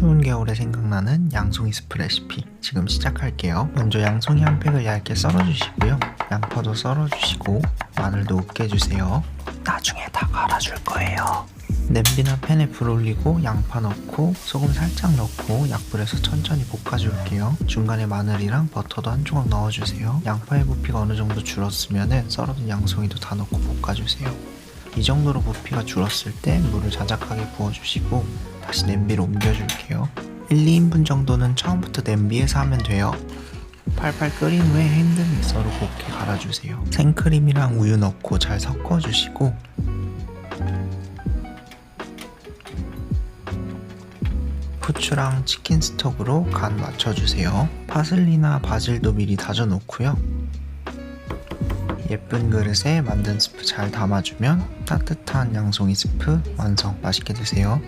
추운 겨울에 생각나는 양송이 스프 레시피 지금 시작할게요. 먼저 양송이 한 팩을 얇게 썰어주시고요. 양파도 썰어주시고 마늘도 으깨주세요. 나중에 다 갈아줄 거예요. 냄비나 팬에 불 올리고 양파 넣고 소금 살짝 넣고 약불에서 천천히 볶아줄게요. 중간에 마늘이랑 버터도 한 조각 넣어주세요. 양파의 부피가 어느 정도 줄었으면 썰어둔 양송이도 다 넣고 볶아주세요. 이 정도로 부피가 줄었을 때 물을 자작하게 부어주시고 다시 냄비로 옮겨줄게요. 1, 2인분 정도는 처음부터 냄비에서 하면 돼요. 팔팔 끓인 후에 핸드 믹서로 곱게 갈아주세요. 생크림이랑 우유 넣고 잘 섞어주시고 후추랑 치킨 스톡으로 간 맞춰주세요. 파슬리나 바질도 미리 다져 놓고요. 예쁜 그릇에 만든 스프 잘 담아주면 따뜻한 양송이 스프 완성. 맛있게 드세요.